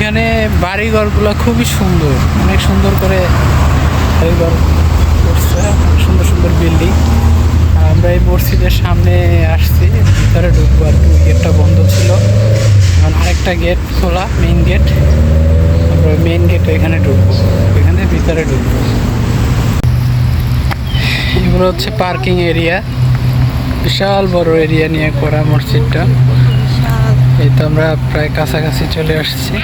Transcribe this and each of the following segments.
এখানে বাড়িঘরগুলো খুবই সুন্দর, অনেক সুন্দর করে বাড়িঘর করছে সুন্দর সুন্দর বিল্ডিং আমরা এই মসজিদের সামনে আসছি, ভিতরে ঢুকবো আর কি গেটটা বন্ধ ছিল। এখন আরেকটা গেট খোলা মেইন গেট আমরা মেইন গেট এখানে ঢুকবো, এখানে ভিতরে ঢুকবো। এগুলো হচ্ছে পার্কিং এরিয়া বিশাল বড় এরিয়া নিয়ে করা মসজিদটা। এই তো আমরা প্রায় কাছাকাছি চলে আসছি।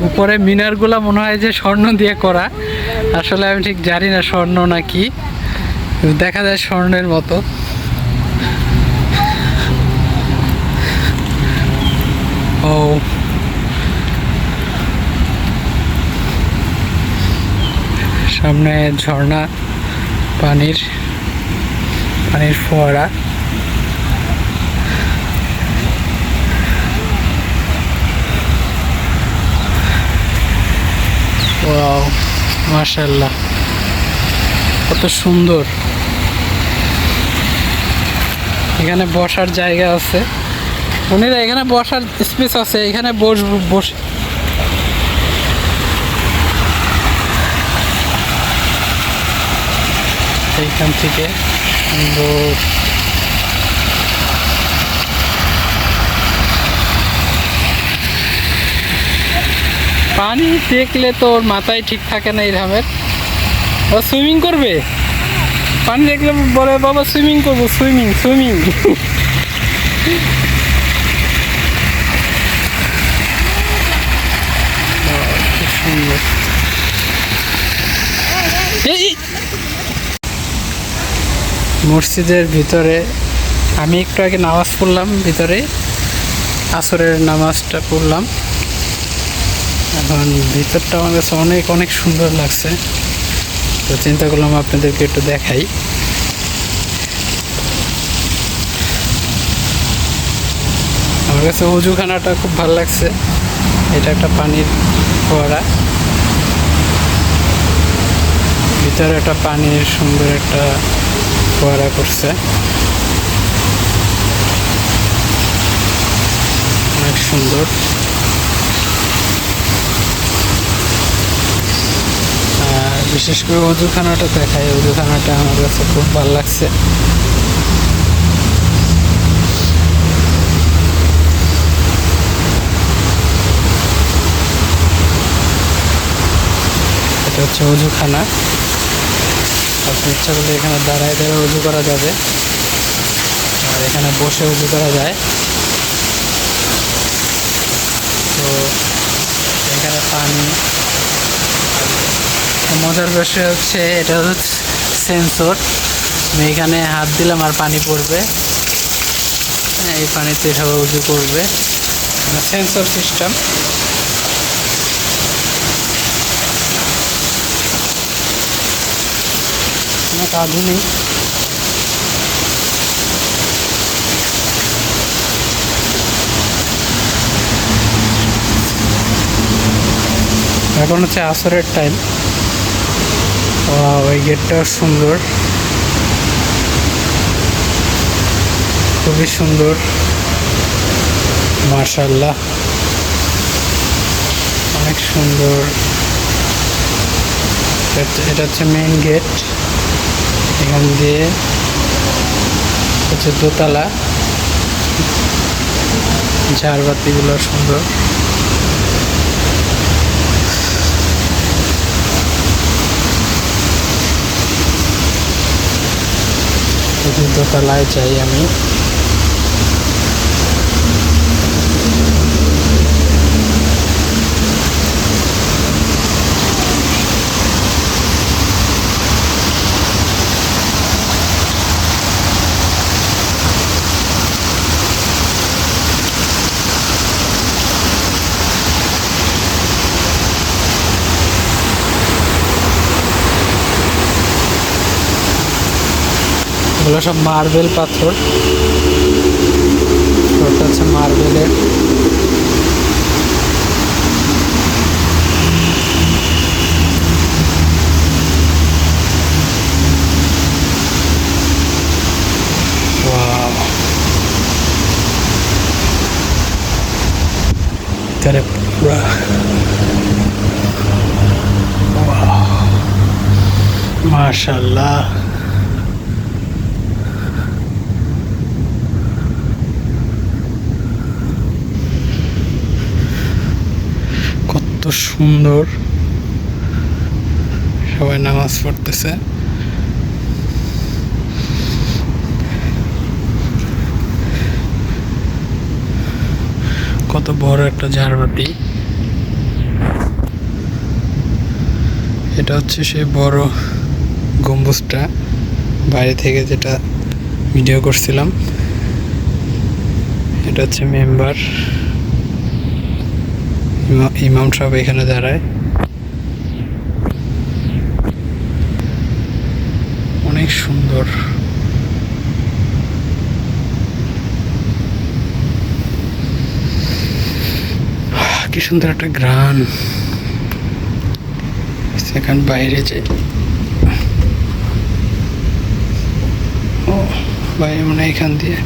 উপরে মিনারগুলা মনে হয় যে স্বর্ণ দিয়ে করা। আসলে আমি ঠিক জানি না স্বর্ণ না কি দেখা যায় স্বর্ণের মতো। ও। সামনে ঝর্ণা, পানির পানির ফোয়ারা। মাশাল্লাহ কত সুন্দর। এখানে বসার জায়গা আছে। উনিরা এখানে বসার স্পেস আছে, এখানে বস বসে এইখান থেকে সুন্দর। পানি দেখলে তো ওর মাথায় ঠিক থাকে না এরকমের ও সুইমিং করবে? পানি দেখলে বলে, বাবা, সুইমিং করব, সুইমিং সুইমিং। মসজিদের ভিতরে আমি একটু আগে নামাজ পড়লাম, ভিতরে আসরের নামাজটা পড়লাম। এখন ভিতরটা আমার কাছে অনেক অনেক সুন্দর লাগছে। তো চিন্তা করলাম আপনাদেরকে একটু দেখাই। আমার কাছে উজুখানাটা খুব ভালো লাগছে। এটা একটা পানির ফোয়ারা। ভিতরে একটা পানির সুন্দর একটা ফোয়ারা করছে। অনেক সুন্দর আর বিশেষ করে অজুখানাটা দেখায় অজুখানাটা আমার কাছে খুব ভালো লাগছে। এটা হচ্ছে অজুখানা। আপনি ইচ্ছা করলে এখানে দাঁড়ায় দাঁড়ায় উজু করা যাবে। আর এখানে বসে উজু করা যায়। তো এখানে পানি মজার বিষয় হচ্ছে এটা হচ্ছে সেন্সর আমি এখানে হাত দিলাম আর পানি পড়বে। হ্যাঁ, এই পানিতে সবাই উজু করবে। সেন্সর সিস্টেম অনেক আধুনিক এখন হচ্ছে আসরের টাইম ওই গেটটা সুন্দর। খুবই সুন্দর। মার্শাল্লাহ অনেক সুন্দর। এটা হচ্ছে মেইন গেট এখান দিয়ে হচ্ছে দোতলা। ঝাড়বাতিগুলো সুন্দর। দোতলায় যাই আমি। এগুলো সব মার্বেল পাথর। ওটা হচ্ছে মার্বেলের. ভিতরে মাশাল্লাহ কত সুন্দর। সবাই নামাজ পড়তেছে। কত বড় একটা ঝাড়বাটি এটা হচ্ছে সেই বড় গম্বুজটা। বাইরে থেকে যেটা ভিডিও করছিলাম। এটা হচ্ছে মেম্বার। ইমাম সাহেব এখানে দাঁড়ায়। অনেক সুন্দর। কি সুন্দর একটা গ্রান। সেখান বাইরে যে ও, বাইরে মনে এখান দিয়ে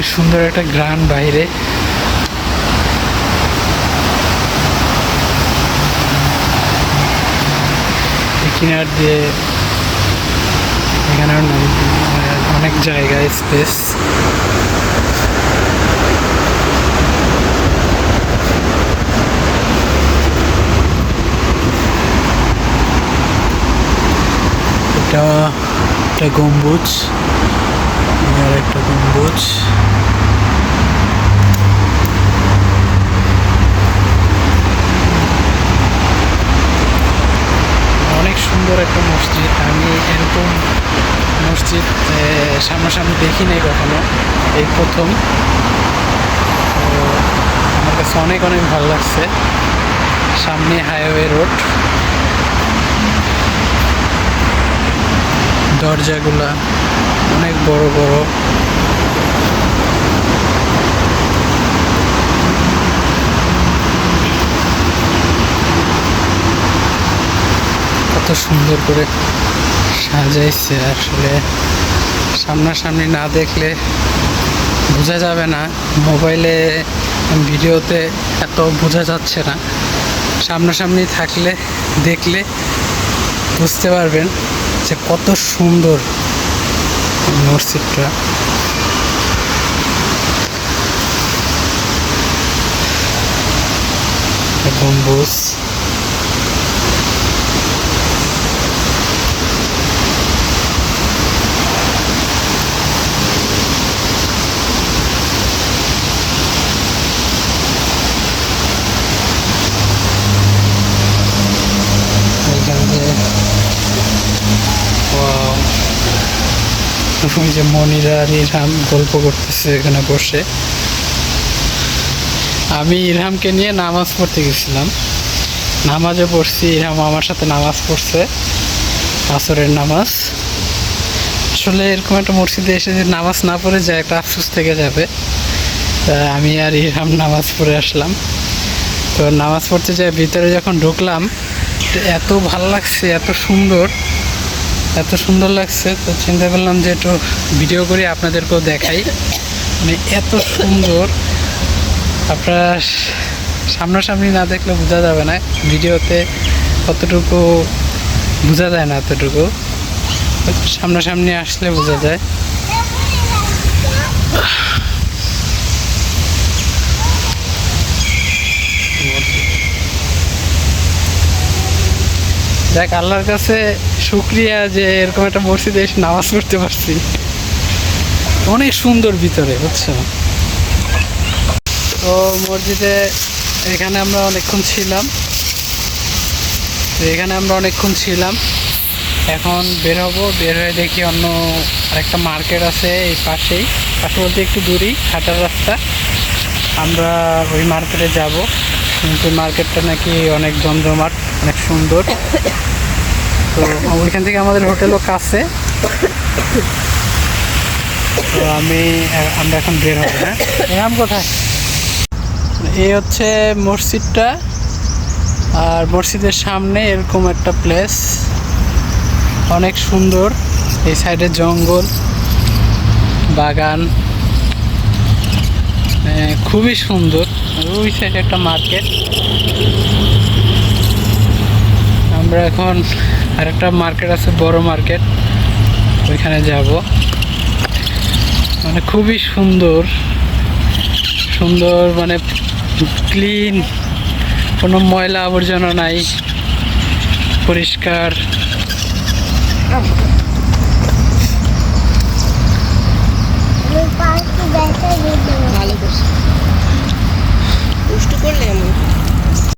অনেক সুন্দর একটা গ্রান বাইরে। কিনার দিয়ে এখানে অনেক জায়গা স্পেস একটা গম্বুজ। আর একটা গম্বুজ অনেক সুন্দর একটা মসজিদ। আমি এরকম মসজিদ সামনাসামনি দেখি নাই কখনো। এই প্রথম। তো আমার কাছে অনেক অনেক ভালো লাগছে। সামনে হাইওয়ে রোড। দরজাগুলা অনেক বড় বড়। সুন্দর করে সাজাইছে আসলে। সামনাসামনি না দেখলে বোঝা যাবে না। মোবাইলে ভিডিওতে এত বোঝা যাচ্ছে না। সামনাসামনি থাকলে, দেখলে বুঝতে পারবেন যে কত সুন্দর মসজিদটা। গম্বুজ এখান দিয়ে Wow. ওই যে মনিরা আর ইরহাম গল্প করতেছে এখানে বসে। আমি ইরহামকে নিয়ে নামাজ পড়তে গেছিলাম। নামাজে পড়ছি, ইরহাম আমার সাথে নামাজ পড়ছে, আসরের নামাজ। আসলে এরকম একটা মসজিদে এসে যে নামাজ না পড়ে যায়, একটা আফসোস থেকে যাবে। আমি আর ইরহাম নামাজ পড়ে আসলাম। তো নামাজ পড়তে যাই, ভিতরে যখন ঢুকলাম এত ভালো লাগছে, এত সুন্দর। এত সুন্দর লাগছে, তো চিন্তা করলাম যে একটু ভিডিও করে, আপনাদেরকেও দেখাই। মানে এত সুন্দর। আপনারা সামনাসামনি না দেখলে বোঝা যাবে না, ভিডিওতে কতটুকু বোঝা যায় না এতটুকু। সামনাসামনি আসলে বোঝা যায়। দেখ, আল্লাহর কাছে শুক্রিয়া যে এরকম একটা মসজিদে এসে নামাজ পড়তে পারছি। অনেক সুন্দর ভিতরে, বুঝছ? তো মসজিদে এখানে আমরা অনেকক্ষণ ছিলাম। এখানে আমরা অনেকক্ষণ ছিলাম। এখন বের হব, বের হয়ে দেখি অন্য আরেকটা মার্কেট আছে এই পাশেই। পাশে বলতে একটু দূরেই, হাঁটার রাস্তা। আমরা ওই মার্কেটে যাব। কিন্তু মার্কেটটা নাকি অনেক জমজমাট অনেক সুন্দর। তো ওইখান থেকে আমাদের হোটেলও কাছে। তো আমি আমরা এখন বের হব হ্যাঁ? এরাম কোথায়? এই হচ্ছে মসজিদটা আর মসজিদের সামনে এরকম একটা প্লেস অনেক সুন্দর এই সাইডে জঙ্গল বাগান। খুবই সুন্দর। ওই সাইডে একটা মার্কেট আমরা এখন আরেকটা মার্কেট আছে, বড় মার্কেট ওইখানে যাব। মানে খুবই সুন্দর। সুন্দর মানে ক্লিন কোনো ময়লা আবর্জনা নাই। পরিষ্কার।